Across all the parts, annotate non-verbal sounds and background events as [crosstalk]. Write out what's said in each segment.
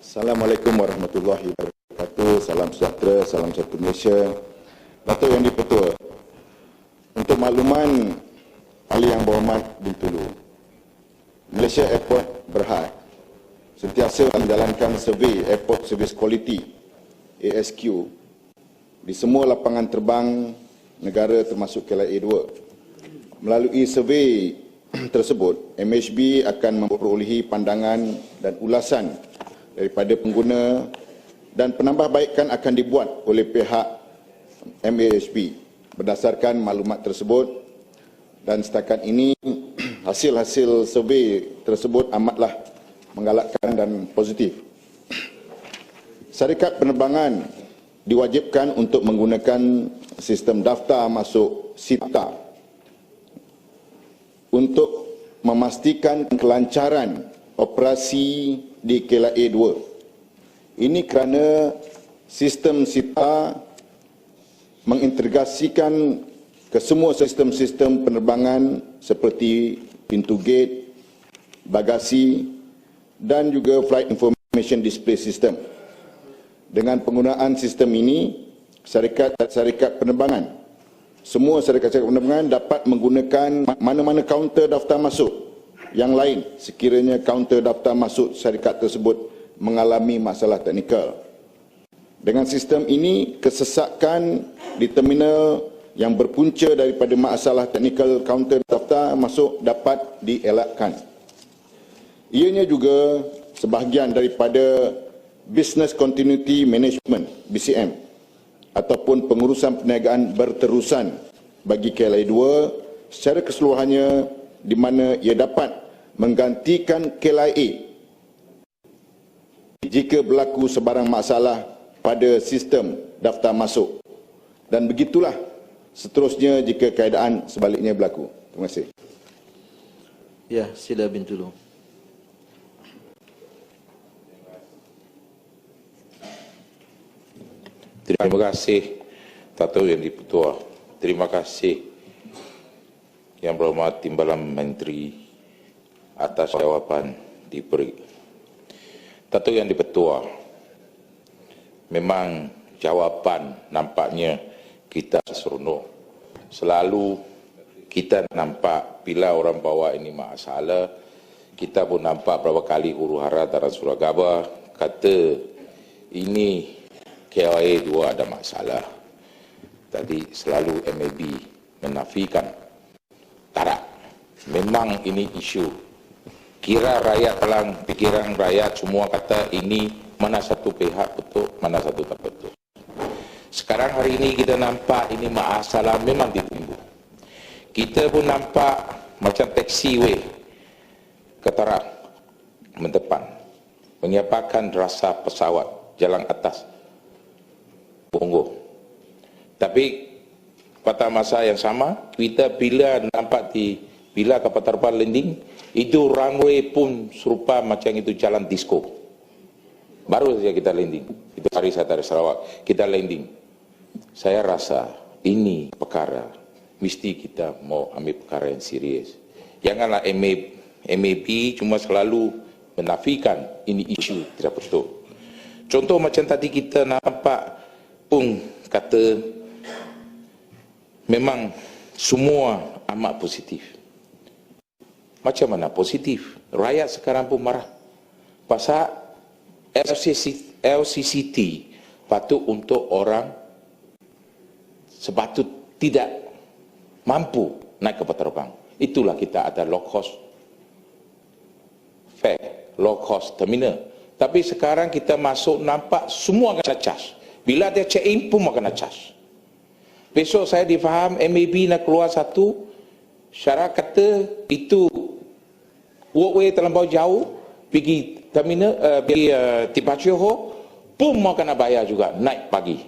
Assalamualaikum warahmatullahi wabarakatuh. Salam sejahtera, salam satu Malaysia. Datuk Yang Dipertua, untuk makluman ahli yang berhormat Bintulu, Malaysia Airport Berhad sentiasa menjalankan survey Airport Service Quality ASQ di semua lapangan terbang negara termasuk KLIA 2. Melalui survey [clears throat] tersebut, MHB akan memperolehi pandangan dan ulasan daripada pengguna dan penambahbaikan akan dibuat oleh pihak MAHB berdasarkan maklumat tersebut dan setakat ini [clears throat] hasil-hasil survey tersebut amatlah menggalakkan dan positif. Syarikat penerbangan diwajibkan untuk menggunakan sistem daftar masuk SITA untuk memastikan kelancaran operasi di KLIA 2. Ini kerana sistem SITA mengintegrasikan ke semua sistem-sistem penerbangan seperti pintu gate, bagasi dan juga flight information display system. Dengan penggunaan sistem ini, syarikat-syarikat penerbangan, semua syarikat-syarikat penerbangan dapat menggunakan mana-mana kaunter daftar masuk yang lain sekiranya kaunter daftar masuk syarikat tersebut mengalami masalah teknikal. Dengan sistem ini, kesesakan di terminal yang berpunca daripada masalah teknikal kaunter daftar masuk dapat dielakkan. Ianya juga sebahagian daripada Business Continuity Management BCM ataupun pengurusan perniagaan berterusan bagi KLI 2 secara keseluruhannya di mana ia dapat menggantikan KLIA jika berlaku sebarang masalah pada sistem daftar masuk dan begitulah seterusnya jika keadaan sebaliknya berlaku. Terima kasih. Ya, sila Bintulu. Terima kasih Datuk Yang Dipertua. Terima kasih Yang Berhormat Timbalan Menteri atas jawapan diberi. Datuk Yang Dipertua, memang jawapan nampaknya kita seronok. Selalu kita nampak bila orang bawa ini masalah, kita pun nampak berapa kali huru hara dalam surah gabah kata ini KLA 2 ada masalah. Tadi selalu MAB menafikan. Tak Memang ini isu. Kira rakyat telang, pikiran rakyat semua kata ini mana satu pihak betul, mana satu tak betul. Sekarang hari ini kita nampak ini masalah memang ditunggu. Kita pun nampak macam taxiway keterang mendepan menyiapkan rasa pesawat jalan atas Bongo. Tapi pada masa yang sama, kita bila nampak di bila kapal terbang landing, itu runway pun serupa macam itu jalan disco. Baru saja kita landing. Itu hari saya dari Sarawak. Kita landing. Saya rasa ini perkara mesti kita mau ambil perkara yang serius. Janganlah MAB, MAB cuma selalu menafikan ini isu tidak betul. Contoh macam tadi kita nampak pun kata memang semua amat positif. Macam mana positif? Rakyat sekarang pun marah. Pasal LCC, LCCT patut untuk orang sepatut tidak mampu naik kapal terbang. Itulah kita ada low cost fare, low cost terminal. Tapi sekarang kita masuk nampak semua kena charge. Bila dia check in pun makan charge. Besok saya difaham MAB nak keluar satu syarat kata itu walkway terlampau jauh pergi terminal uh, pergi uh, departure hall pun mau kena bayar juga naik pagi.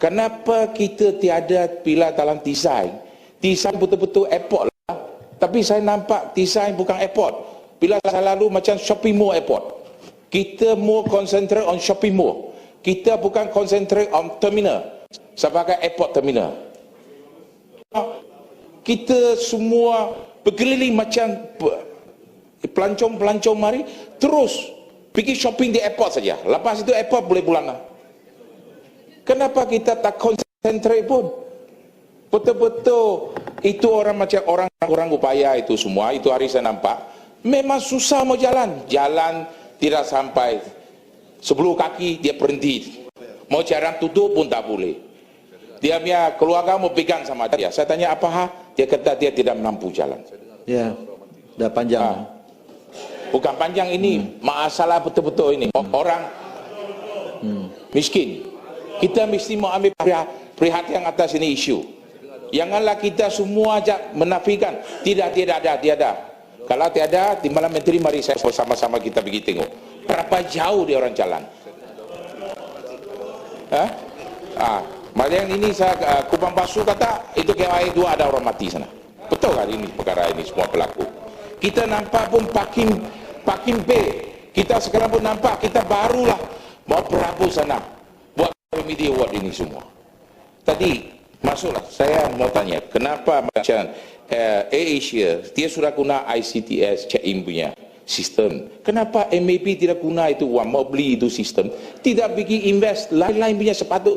Kenapa kita tiada bila dalam design? Design betul-betul airport lah. Tapi saya nampak design bukan airport. Bila saya lalu macam shopping mall airport. Kita more concentrate on shopping mall kita bukan concentrate on terminal sebagai airport terminal. Kita semua berkeliling macam pelancong-pelancong mari terus Pergi shopping di airport saja. Lepas itu airport boleh pulang. Kenapa kita tak konsentrate pun? Betul-betul itu orang macam orang kurang upaya itu semua. Itu hari saya nampak. Memang susah mau jalan. Jalan tidak sampai. Sebelum kaki dia berhenti. Mau jarang tutup pun tak boleh. Dia punya keluarga mau pegang sama dia. Saya tanya apa ha? Dia kata dia tidak mampu jalan. Ya, dah panjang. Ah. Bukan panjang ini, hmm. masalah betul-betul ini. Orang hmm. miskin. Kita mesti mau ambil perhatian atas ini isu. Janganlah kita semua ajak menafikan. Tidak, tidak ada, tiada. Kalau tiada, Timbalan Menteri mari saya sama-sama kita pergi tengok. Berapa jauh dia orang jalan. Ha? Ah, macam ini saya uh, Kubang Basu kata itu KYA 2 ada orang mati sana. Betul kan ini perkara ini semua pelaku. Kita nampak pun parking parking bay. Kita sekarang pun nampak kita barulah mau perapu sana buat media award ini semua. Tadi masuklah saya mau tanya kenapa macam uh, AirAsia dia sudah guna ICTS check-in punya sistem. Kenapa MAP tidak guna itu wang mau beli itu sistem? Tidak pergi invest lain-lain punya sepatu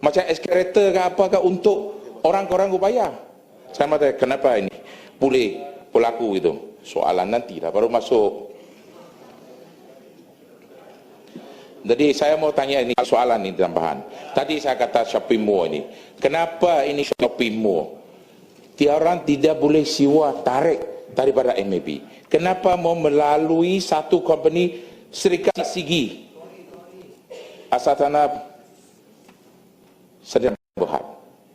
macam eskalator ke apa ke untuk orang-orang upaya. Saya tanya kenapa ini boleh berlaku itu? Soalan nanti lah baru masuk. Jadi saya mau tanya ini soalan ini tambahan. Tadi saya kata shopping mall ini. Kenapa ini shopping mall? Tiada orang tidak boleh siwa tarik daripada MAP. Kenapa mau melalui satu company Serikat Sigi? Asal tanah sedang berhad.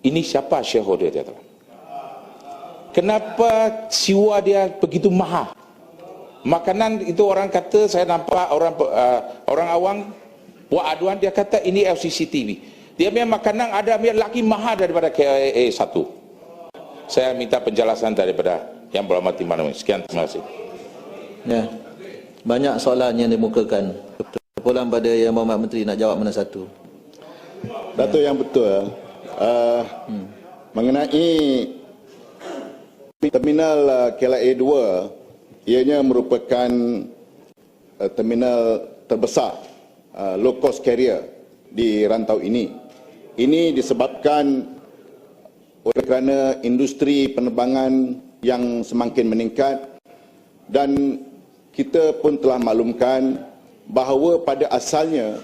Ini siapa shareholder dia tuan? Kenapa siwa dia begitu mahal? Makanan itu orang kata saya nampak orang uh, orang awang buat aduan dia kata ini LCCTV. Dia punya makanan ada punya lagi mahal daripada KIA 1. Saya minta penjelasan daripada yang berhormat Timbalan. Sekian terima kasih. Ya. Banyak soalan yang dimukakan. Pulang pada Yang Berhormat Menteri nak jawab mana satu. Datuk yang betul uh, hmm. mengenai terminal uh, KLIA 2 ianya merupakan uh, terminal terbesar uh, low cost carrier di rantau ini. Ini disebabkan oleh kerana industri penerbangan yang semakin meningkat dan kita pun telah maklumkan bahawa pada asalnya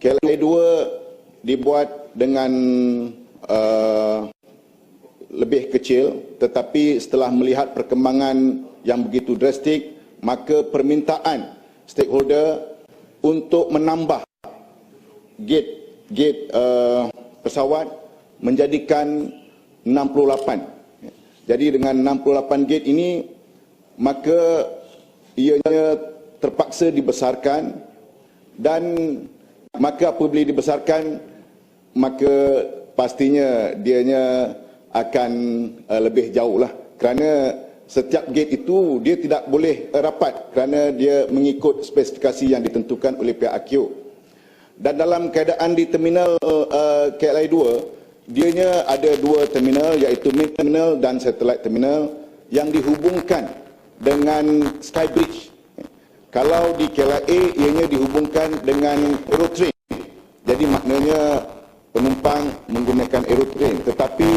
KLIA 2 dibuat dengan uh, lebih kecil tetapi setelah melihat perkembangan yang begitu drastik maka permintaan stakeholder untuk menambah gate gate uh, pesawat menjadikan 68 jadi dengan 68 gate ini maka ianya terpaksa dibesarkan dan maka apabila dibesarkan maka pastinya dianya akan uh, lebih jauh lah. Kerana setiap gate itu dia tidak boleh uh, rapat kerana dia mengikut spesifikasi yang ditentukan oleh pihak AQ dan dalam keadaan di terminal uh, KLI 2 dianya ada dua terminal iaitu main terminal dan satellite terminal yang dihubungkan dengan Skybridge kalau di KLIA, ianya dihubungkan dengan aerotrain. Jadi maknanya penumpang menggunakan aerotrain. Tetapi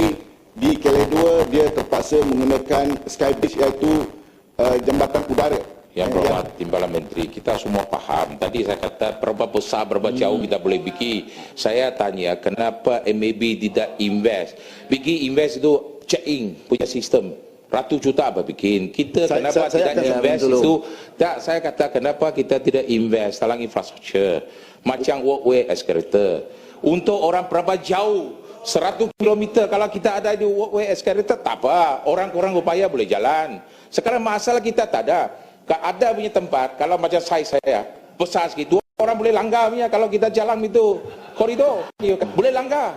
di KLIA 2, dia terpaksa menggunakan skybridge iaitu uh, jambatan udara. Yang berhormat ya. Timbalan Menteri, kita semua faham. Tadi saya kata berapa besar, berapa hmm. jauh kita boleh bikin. Saya tanya kenapa MAB tidak invest. Bikin invest itu check-in punya sistem ratus juta apa bikin? Kita saya, kenapa saya, tidak saya invest itu. Tak saya kata kenapa kita tidak invest dalam infrastruktur? Macam walkway escalator untuk orang berapa jauh 100 km kalau kita ada di walkway escalator tak apa. Orang kurang upaya boleh jalan. Sekarang masalah kita tak ada. Ada punya tempat kalau macam saya saya besar sikit dua orang boleh langgar punya kalau kita jalan itu. Koridor boleh langgar.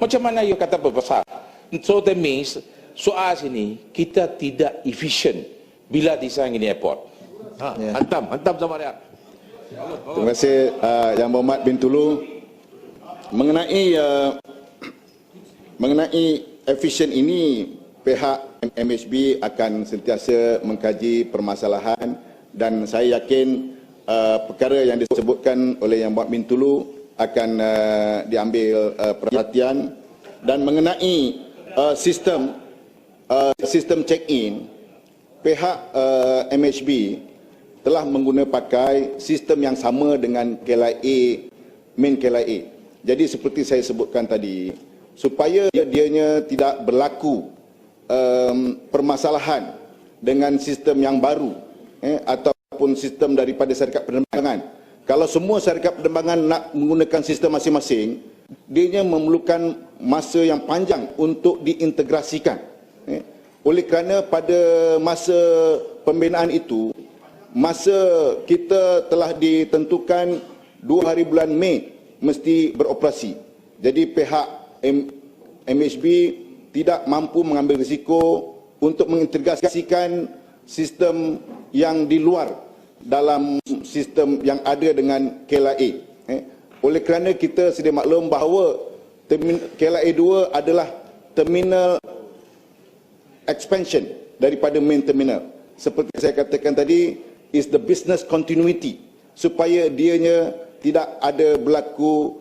Macam mana you kata berbesar? So that means soal sini kita tidak efisien bila desain ini airport. Ha, ya. Hantam, hantam sama dia. Terima kasih uh, Yang Berhormat bin Tulu. Mengenai uh, mengenai efisien ini pihak MHB akan sentiasa mengkaji permasalahan dan saya yakin uh, perkara yang disebutkan oleh Yang Buat Bintulu akan uh, diambil uh, perhatian dan mengenai uh, sistem uh, sistem check-in pihak uh, MHB telah mengguna pakai sistem yang sama dengan KLIA main KLIA. Jadi seperti saya sebutkan tadi supaya dianya tidak berlaku um, permasalahan dengan sistem yang baru eh, ataupun sistem daripada syarikat penerbangan. Kalau semua syarikat penerbangan nak menggunakan sistem masing-masing, dia memerlukan masa yang panjang untuk diintegrasikan. Eh. Oleh kerana pada masa pembinaan itu, masa kita telah ditentukan dua hari bulan Mei mesti beroperasi. Jadi pihak MHB tidak mampu mengambil risiko untuk mengintegrasikan sistem yang di luar dalam sistem yang ada dengan KLIA. Eh. Oleh kerana kita sedia maklum bahawa KLIA 2 adalah terminal expansion daripada main terminal. Seperti saya katakan tadi, is the business continuity supaya dianya tidak ada berlaku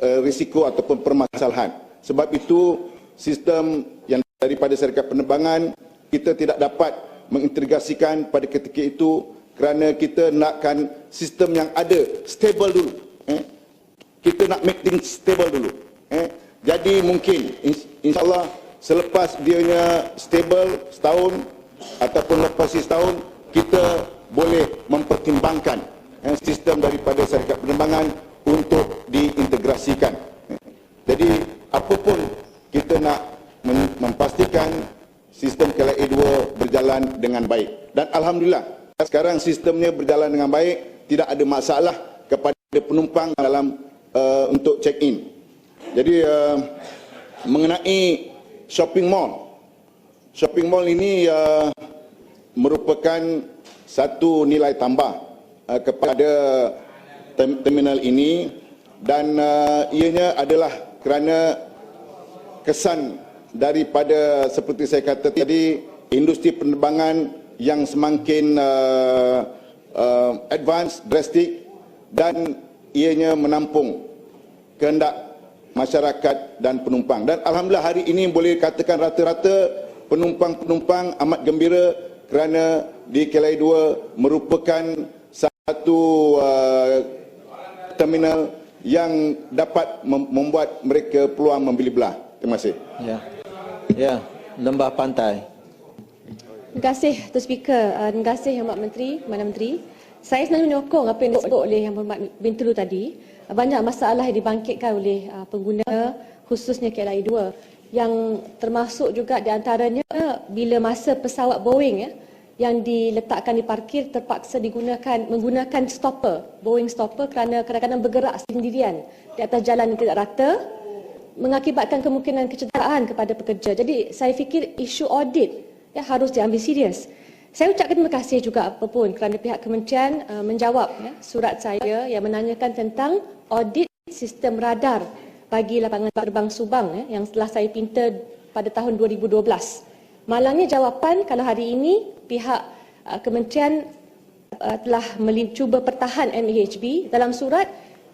uh, risiko ataupun permasalahan. Sebab itu sistem yang daripada syarikat penerbangan kita tidak dapat mengintegrasikan pada ketika itu kerana kita nakkan sistem yang ada stable dulu. Eh? Kita nak make things stable dulu. Eh? Jadi mungkin insyaAllah selepas dianya stable setahun ataupun lepas setahun kita boleh mempertimbangkan eh, sistem daripada syarikat penerbangan untuk diintegrasikan. Jadi apapun kita nak memastikan sistem KLIA 2 berjalan dengan baik. Dan Alhamdulillah, sekarang sistemnya berjalan dengan baik, tidak ada masalah kepada penumpang dalam uh, untuk check-in. Jadi uh, mengenai shopping mall, shopping mall ini uh, merupakan satu nilai tambah uh, kepada terminal ini dan uh, ianya adalah kerana kesan daripada seperti saya kata tadi industri penerbangan yang semakin uh, uh, advance drastik dan ianya menampung kehendak masyarakat dan penumpang dan alhamdulillah hari ini boleh katakan rata-rata penumpang-penumpang amat gembira kerana di Kelai 2 merupakan satu uh, terminal yang dapat membuat mereka peluang membeli belah. Terima kasih. Ya. Ya, Lembah Pantai. Terima kasih Tuan Speaker. Uh, terima kasih Yang Berhormat Menteri, Mana Menteri. Saya sebenarnya menyokong apa yang disebut oleh Yang Berhormat Bintulu tadi. Banyak masalah yang dibangkitkan oleh uh, pengguna khususnya KLIA 2 yang termasuk juga di antaranya bila masa pesawat Boeing ya yang diletakkan di parkir terpaksa digunakan menggunakan stopper Boeing stopper kerana kadang-kadang bergerak sendirian di atas jalan yang tidak rata mengakibatkan kemungkinan kecederaan kepada pekerja. Jadi saya fikir isu audit ya harus diambil serius. Saya ucapkan terima kasih juga apapun kerana pihak kementerian uh, menjawab ya, surat saya yang menanyakan tentang audit sistem radar bagi lapangan terbang Subang ya, yang telah saya pinta pada tahun 2012. Malangnya jawapan kalau hari ini pihak uh, kementerian uh, telah cuba pertahan MHB dalam surat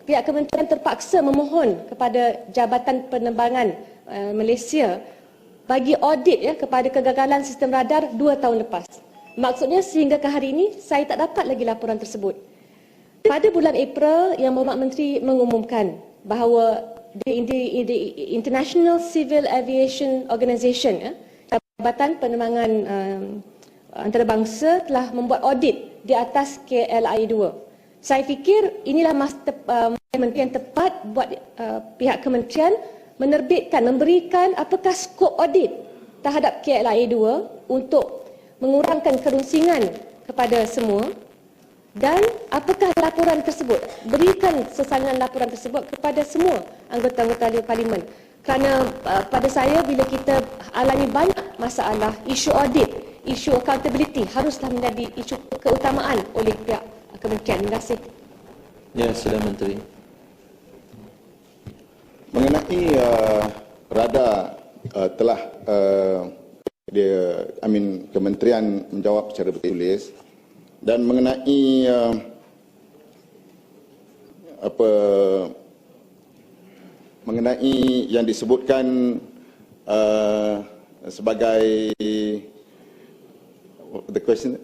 pihak kementerian terpaksa memohon kepada Jabatan Penerbangan uh, Malaysia bagi audit ya kepada kegagalan sistem radar dua tahun lepas. Maksudnya sehingga ke hari ini saya tak dapat lagi laporan tersebut. Pada bulan April yang Mohd Menteri mengumumkan bahawa the, the, the International Civil Aviation Organization ya, Jabatan Penerbangan um, Antarabangsa telah membuat audit di atas KLIA 2 saya fikir inilah masa tep, uh, yang tepat buat uh, pihak kementerian menerbitkan, memberikan apakah skop audit terhadap KLIA 2 untuk mengurangkan kerusingan kepada semua dan apakah laporan tersebut berikan sesalinan laporan tersebut kepada semua anggota-anggota parlimen kerana uh, pada saya bila kita alami banyak masalah isu audit isu accountability haruslah menjadi isu keutamaan oleh pihak kementerian. Terima kasih. Ya, Sila Menteri. Mengenai uh, radar uh, telah uh, dia, I mean, kementerian menjawab secara bertulis dan mengenai uh, apa mengenai yang disebutkan uh, sebagai the question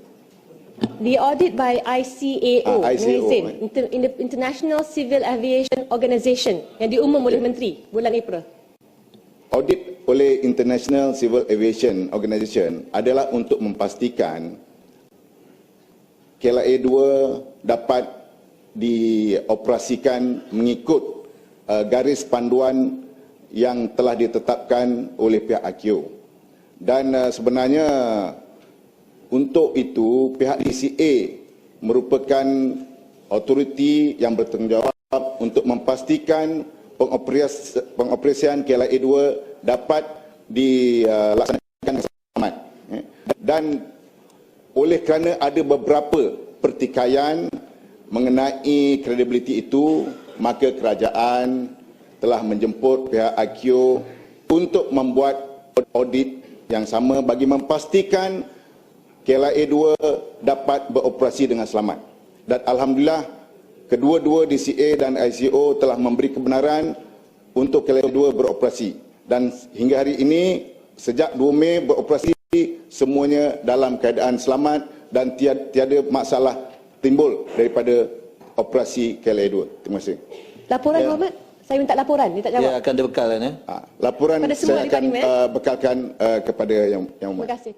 The audit by ICAO, Ah, ICAO, Malaysian. Inter- Inter- International Civil Aviation Organization yang diumum oleh Menteri bulan April. audit oleh International Civil Aviation Organization adalah untuk memastikan KLIA 2 dapat dioperasikan mengikut uh, garis panduan yang telah ditetapkan oleh pihak AQO. Dan uh, sebenarnya untuk itu pihak DCA merupakan autoriti yang bertanggungjawab untuk memastikan pengoperasi, pengoperasian KLIA 2 dapat dilaksanakan selamat. Eh, Dan oleh kerana ada beberapa pertikaian mengenai kredibiliti itu, maka kerajaan telah menjemput pihak AQO untuk membuat audit yang sama bagi memastikan KLIA 2 dapat beroperasi dengan selamat. Dan Alhamdulillah, kedua-dua DCA dan ICO telah memberi kebenaran untuk 2 beroperasi. Dan hingga hari ini, sejak 2 Mei beroperasi, semuanya dalam keadaan selamat dan tiada, tiada masalah timbul daripada operasi KLIA 2. Terima kasih. Laporan Muhammad, saya minta laporan, dia tak jawab. akan dibekalkan ya. Ha, laporan saya akan uh, bekalkan uh, kepada yang yang Terima kasih.